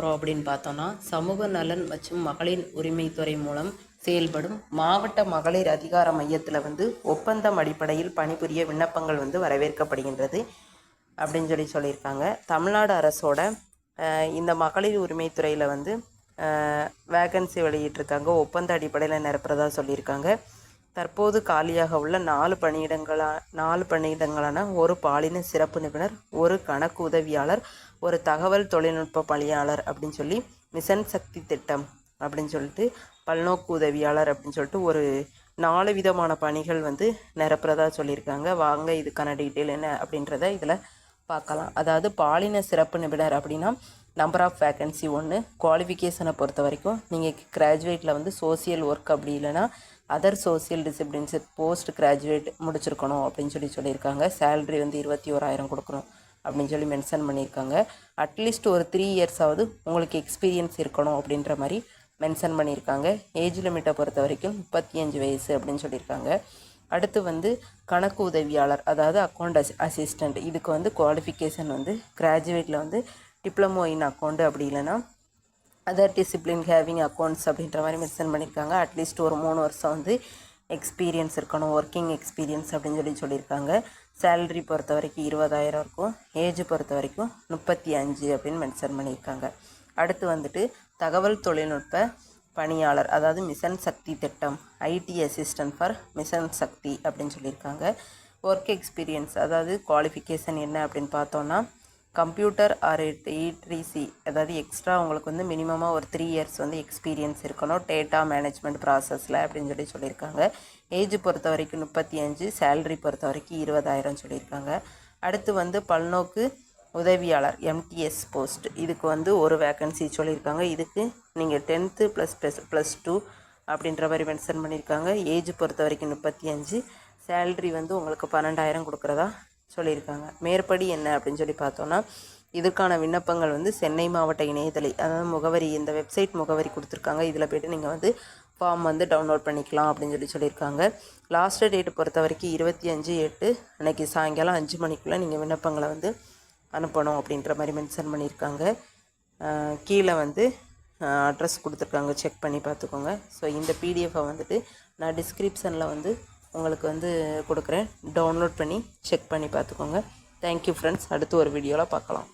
அப்புறம் அப்படின்னு பார்த்தோன்னா சமூக நலன் மற்றும் மகளிர் உரிமைத்துறை மூலம் செயல்படும் மாவட்ட மகளிர் அதிகார மையத்தில் வந்து ஒப்பந்தம் அடிப்படையில் பணிபுரிய விண்ணப்பங்கள் வந்து வரவேற்கப்படுகின்றது அப்படின்னு சொல்லி சொல்லியிருக்காங்க. தமிழ்நாடு அரசோட இந்த மகளிர் உரிமைத்துறையில் வந்து வேகன்சி வெளியிட்டிருக்காங்க. ஒப்பந்த அடிப்படையில் நிரப்புறதா சொல்லியிருக்காங்க. தற்போது காலியாக உள்ள நாலு பணியிடங்களா நாலு பணியிடங்களான ஒரு பாலின சிறப்பு நிபுணர் ஒரு கணக்கு உதவியாளர் ஒரு தகவல் தொழில்நுட்ப பணியாளர் அப்படின்னு சொல்லி மிஷன் சக்தி திட்டம் அப்படின்னு சொல்லிட்டு பல்நோக்கு உதவியாளர் அப்படின்னு சொல்லிட்டு ஒரு நாலு விதமான பணிகள் வந்து நிரப்புறதா சொல்லியிருக்காங்க. வாங்க இதுக்கான டீட்டெயில் என்ன அப்படின்றத இதில் பார்க்கலாம். அதாவது பாலின சிறப்பு நிபுணர் அப்படின்னா நம்பர் ஆஃப் வேகன்சி ஒன்று குவாலிஃபிகேஷனை பொறுத்த வரைக்கும் நீங்கள் கிராஜுவேட்டில் வந்து சோசியல் ஒர்க் அப்படி இல்லைன்னா other social disciplines post graduate முடிச்சிருக்கணும் அப்படின்னு சொல்லி சொல்லியிருக்காங்க. சேலரி வந்து இருபத்தி ஓராயிரம் கொடுக்கணும் அப்படின்னு சொல்லி மென்ஷன் பண்ணியிருக்காங்க. அட்லீஸ்ட் ஒரு த்ரீ இயர்ஸாவது உங்களுக்கு எக்ஸ்பீரியன்ஸ் இருக்கணும் அப்படின்ற மாதிரி மென்ஷன் பண்ணியிருக்காங்க. ஏஜ் லிமிட்டை பொறுத்த வரைக்கும் முப்பத்தி அஞ்சு வயசு அப்படின்னு சொல்லியிருக்காங்க. அடுத்து வந்து கணக்கு உதவியாளர் அதாவது அக்கௌண்ட் அஸ் அசிஸ்டண்ட் இதுக்கு வந்து குவாலிஃபிகேஷன் வந்து கிராஜுவேட்டில் வந்து டிப்ளமோ இன் அக்கௌண்ட் அப்படி இல்லைன்னா அதர் டிசிப்ளின் ஹேவிங் அக்கௌண்ட்ஸ் அப்படின்ற மாதிரி மென்ஷன் பண்ணியிருக்காங்க அட்லீஸ்ட் ஒரு மூணு வருஷம் வந்து எக்ஸ்பீரியன்ஸ் இருக்கணும் ஒர்க்கிங் எக்ஸ்பீரியன்ஸ் அப்படின்னு சொல்லி சொல்லியிருக்காங்க. சேலரி பொறுத்த வரைக்கும் இருபதாயிரம் இருக்கும். ஏஜ் பொறுத்த வரைக்கும் முப்பத்தி அஞ்சு அப்படின்னு மென்ஷன் பண்ணியிருக்காங்க. அடுத்து வந்துட்டு தகவல் தொழில்நுட்ப பணியாளர் அதாவது மிஷன் சக்தி திட்டம் IT assistant for mission Shakti அப்படின்னு சொல்லியிருக்காங்க. ஒர்க் எக்ஸ்பீரியன்ஸ் அதாவது குவாலிஃபிகேஷன் என்ன அப்படின்னு பார்த்தோன்னா கம்ப்யூட்டர் ஆர் இடிசி அதாவது எக்ஸ்ட்ரா உங்களுக்கு வந்து மினிமமாக ஒரு த்ரீ இயர்ஸ் வந்து எக்ஸ்பீரியன்ஸ் இருக்கணும். டேட்டா மேனேஜ்மெண்ட் ப்ராசஸில் அப்படின்னு சொல்லி சொல்லியிருக்காங்க. ஏஜ் பொறுத்த வரைக்கும் முப்பத்தி அஞ்சு சேலரி பொறுத்த வரைக்கும் இருபதாயிரம் சொல்லியிருக்காங்க. அடுத்து வந்து பல்நோக்கு உதவியாளர் எம்டிஎஸ் போஸ்ட் இதுக்கு வந்து ஒரு வேக்கன்சி சொல்லியிருக்காங்க. இதுக்கு நீங்கள் tenth plus plus plus two அப்படின்ற மாதிரி மென்ஷன் பண்ணியிருக்காங்க. ஏஜ் பொறுத்த வரைக்கும் முப்பத்தி அஞ்சு சேல்ரி வந்து உங்களுக்கு பன்னெண்டாயிரம் கொடுக்குறதா? சொல்லியிருக்காங்க. மேற்படி என்ன அப்படின்னு சொல்லி பார்த்தோன்னா இதற்கான விண்ணப்பங்கள் வந்து சென்னை மாவட்ட இணையதளை அதாவது முகவரி இந்த வெப்சைட் முகவரி கொடுத்துருக்காங்க. இதில் போய்ட்டு நீங்கள் வந்து ஃபார்ம் வந்து டவுன்லோட் பண்ணிக்கலாம் அப்படின்னு சொல்லி சொல்லியிருக்காங்க. லாஸ்ட் டேட் பொறுத்த வரைக்கும் இருபத்தி அஞ்சு எட்டு அன்னைக்கு சாயங்காலம் அஞ்சு மணிக்குள்ளே நீங்கள் விண்ணப்பங்களை வந்து அனுப்பணும் அப்படின்ற மாதிரி மென்ஷன் பண்ணியிருக்காங்க. கீழே வந்து அட்ரஸ் கொடுத்துருக்காங்க. செக் பண்ணி பார்த்துக்கோங்க. ஸோ இந்த பிடிஎஃபை வந்துட்டு நான் டிஸ்கிரிப்ஷனில் வந்து உங்களுக்கு வந்து கொடுக்குறேன். டவுன்லோட் பண்ணி செக் பண்ணி பார்த்துக்கோங்க. தேங்க்யூ ஃப்ரெண்ட்ஸ் அடுத்து ஒரு வீடியோவில் பார்க்கலாம்.